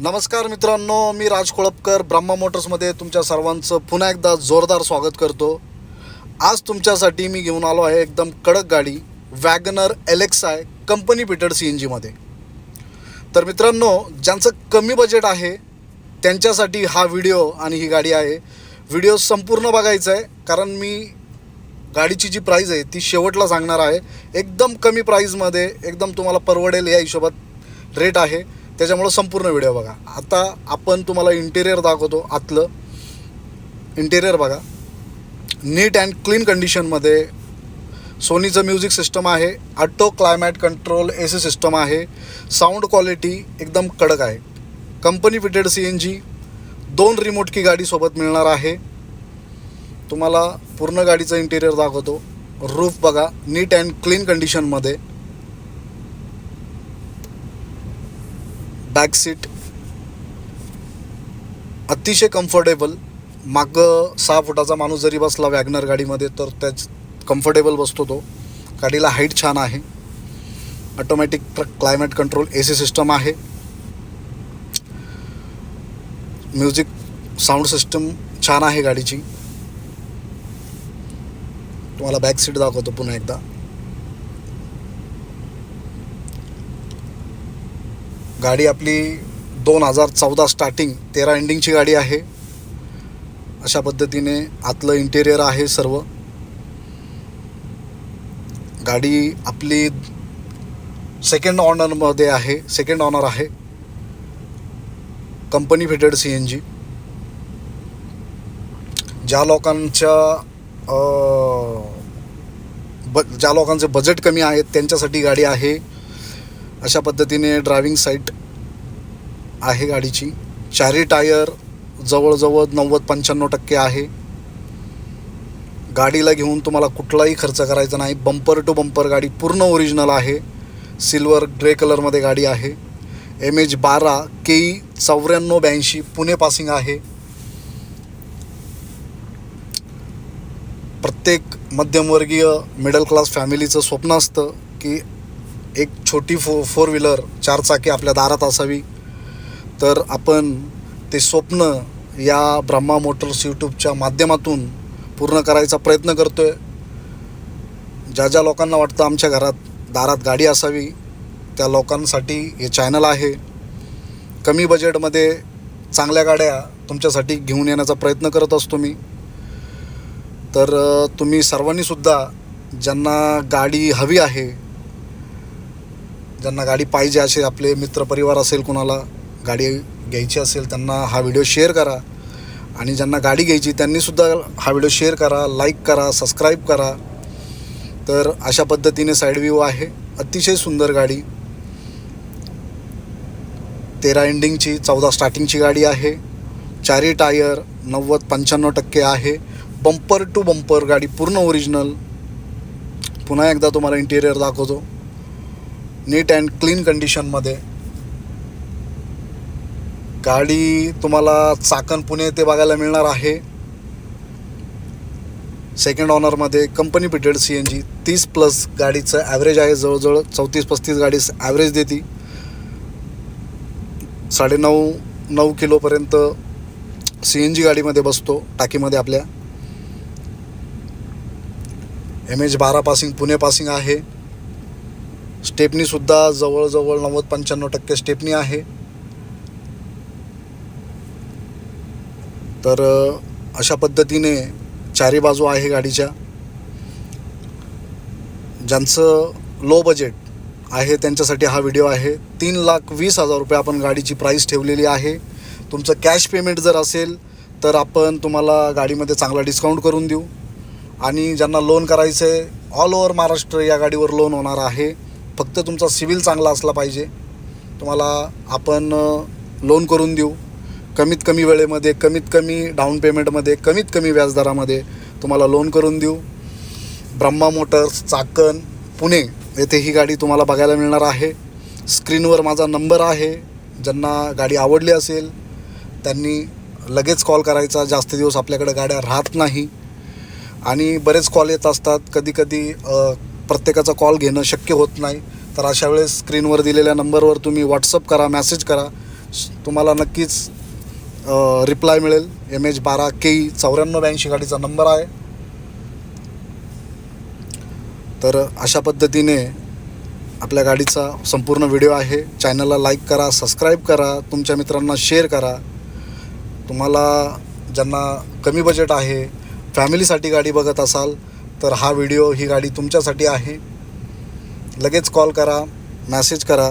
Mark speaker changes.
Speaker 1: नमस्कार मित्रांनो मी राज कोळपकर ब्रह्मा मोटर्समध्ये तुमच्या सर्वांचं पुन्हा एकदा जोरदार स्वागत करतो. आज तुमच्यासाठी मी घेऊन आलो आहे एकदम कडक गाडी WagonR L X I company fitted C N जीमध्ये तर मित्रांनो ज्यांचं कमी बजेट आहे त्यांच्यासाठी हा व्हिडिओ आणि ही गाडी आहे. व्हिडिओ संपूर्ण बघायचा आहे कारण मी गाडीची जी प्राईज आहे ती शेवटला सांगणार आहे. एकदम कमी प्राईजमध्ये एकदम तुम्हाला परवडेल या हिशोबात रेट आहे. त्याच्यामुळं संपूर्ण व्हिडिओ बघा. आता आपण तुम्हाला इंटेरियर दाखवतो आतलं. इंटेरियर बघा. नीट अँड क्लीन कंडिशनमध्ये सोनीचं म्युझिक सिस्टम आहे. Auto climate control A C system आहे. साऊंड क्वालिटी एकदम कडक आहे. Company fitted C N G दोन रिमोट की गाडी सोबत मिळणार आहे. तुम्हाला पूर्ण गाडीचं इंटेरियर दाखवतो. रूफ बघा. नीट अँड क्लीन कंडिशनमध्ये बॅक सीट अतिशय कम्फर्टेबल मागं सहा फुटाचा माणूस जरी बसला वॅगनर गाडीमध्ये तर त्याच कम्फर्टेबल बसतो तो. गाडीला हाईट छान आहे. Automatic climate control A C system आहे. म्युझिक साऊंड सिस्टम छान आहे गाडीची. तुम्हाला बॅक सीट दाखवतो पुन्हा एकदा. गाडी आपली दोन हजार चौदा स्टार्टिंग तेरा एंडिंगची गाडी आहे. अशा पद्धतीने आतलं इंटेरियर आहे सर्व. गाडी आपली सेकंड ऑनरमध्ये आहे सेकंड ऑनर आहे. Company fitted C N G ज्या लोकांच्या ब ज्या लोकांचे बजेट कमी आहेत त्यांच्यासाठी गाडी आहे. अशा पद्धतीने ड्रायव्हिंग साईट आहे गाडीची. चारी टायर जवळजवळ नव्वद पंच्याण्णव टक्के आहे. गाडीला घेऊन तुम्हाला कुठलाही खर्च करायचा नाही. बंपर टू बंपर गाडी पूर्ण ओरिजिनल आहे. सिल्वर ग्रे कलरमध्ये गाडी आहे. एम एच बारा के ई चौऱ्याण्णव ब्याऐंशी पुणे पासिंग आहे. प्रत्येक मध्यमवर्गीय मिडल क्लास फॅमिलीचं स्वप्न असतं की एक छोटी फो फोर व्हीलर चार चाकी आपल्या दारात असावी. तर आपण ते स्वप्न या ब्रह्मा मोटर्स यूट्यूबच्या माध्यमातून पूर्ण करायचा प्रयत्न करतो आहे ज्या ज्या लोकांना वाटतं आमच्या घरात दारात गाडी असावी त्या लोकांसाठी हे चॅनल आहे. कमी बजेटमध्ये चांगल्या गाड्या तुमच्यासाठी घेऊन येण्याचा प्रयत्न करत असतो मी. तर तुम्ही सर्वांनीसुद्धा ज्यांना गाडी हवी आहे ज्यांना गाडी पाहिजे असे आपले मित्रपरिवार असेल कोणाला गाडी घ्यायची असेल त्यांना हा व्हिडिओ शेअर करा. आणि ज्यांना गाडी घ्यायची त्यांनीसुद्धा हा व्हिडिओ शेअर करा लाईक करा सबस्क्राईब करा. तर अशा पद्धतीने साईड व्ह्यू आहे. अतिशय सुंदर गाडी. तेरा एंडिंगची चौदा स्टार्टिंगची गाडी आहे. चारी टायर नव्वद पंच्याण्णव टक्के आहे. बंपर टू बंपर गाडी पूर्ण ओरिजिनल पुन्हा एकदा तुम्हाला इंटेरियर दाखवतो. नीट अँड क्लीन कंडिशनमध्ये. गाडी तुम्हाला चाकण पुणे येथे बघायला मिळणार आहे. Second ऑनरमध्ये company fitted C N G तीस प्लस गाडीचं ॲव्हरेज आहे जवळजवळ चौतीस पस्तीस गाडी ॲव्हरेज देते. साडेनऊ नऊ किलोपर्यंत सी एन जी गाडीमध्ये बसतो टाकीमध्ये आपल्या. एम एच बारा पासिंग पुणे पासिंग आहे. स्टेपनीसुद्धा जवळजवळ नव्वद पंच्याण्णव टक्के स्टेपनी आहे. तर अशा पद्धतीने चारी बाजू आहे गाडीच्या. ज्यांचं लो बजेट आहे त्यांच्यासाठी हा व्हिडिओ आहे. तीन लाख वीस हजार रुपये आपण गाडीची प्राईस ठेवलेली आहे. तुमचं कॅश पेमेंट जर असेल तर आपण तुम्हाला गाडीमध्ये चांगला डिस्काउंट करून देऊ. आणि ज्यांना लोन करायचं आहे ऑल ओव्हर महाराष्ट्र या गाडीवर लोन होणार आहे. फक्त तुमचा सिविल चांगला असला पाहिजे. तुम्हाला आपण लोन करून देऊ. कमीत कमी वेळेमध्ये कमीत कमी डाऊन पेमेंटमध्ये कमीत कमी व्याजदरामध्ये तुम्हाला लोन करून देऊ. ब्रह्मा मोटर्स चाकण पुणे येथे ही गाडी तुम्हाला बघायला मिळणार आहे. स्क्रीनवर माझा नंबर आहे. ज्यांना गाडी आवडली असेल त्यांनी लगेच कॉल करायचा. जास्त दिवस आपल्याकडे गाड्या राहत नाही. आणि बरेच कॉल येत असतात. कधीकधी प्रत्येकाचा कॉल घेणं शक्य होत नाही. तर अशा वेळेस स्क्रीनवर दिलेल्या नंबरवर तुम्ही व्हॉट्सअप करा मॅसेज करा. तुम्हाला नक्कीच रिप्लाय मिळेल. एम एच बारा के ई चौऱ्याण्णव ब्याऐंशी गाडीचा नंबर आहे. तर अशा पद्धतीने आपल्या गाडीचा संपूर्ण व्हिडिओ आहे. चॅनलला लाईक करा सबस्क्राईब करा तुमच्या मित्रांना शेअर करा. तुम्हाला ज्यांना कमी बजेट आहे फॅमिलीसाठी गाडी बघत असाल तर हा व्हिडिओ ही गाडी तुमच्यासाठी आहे. लगेच कॉल करा मॅसेज करा.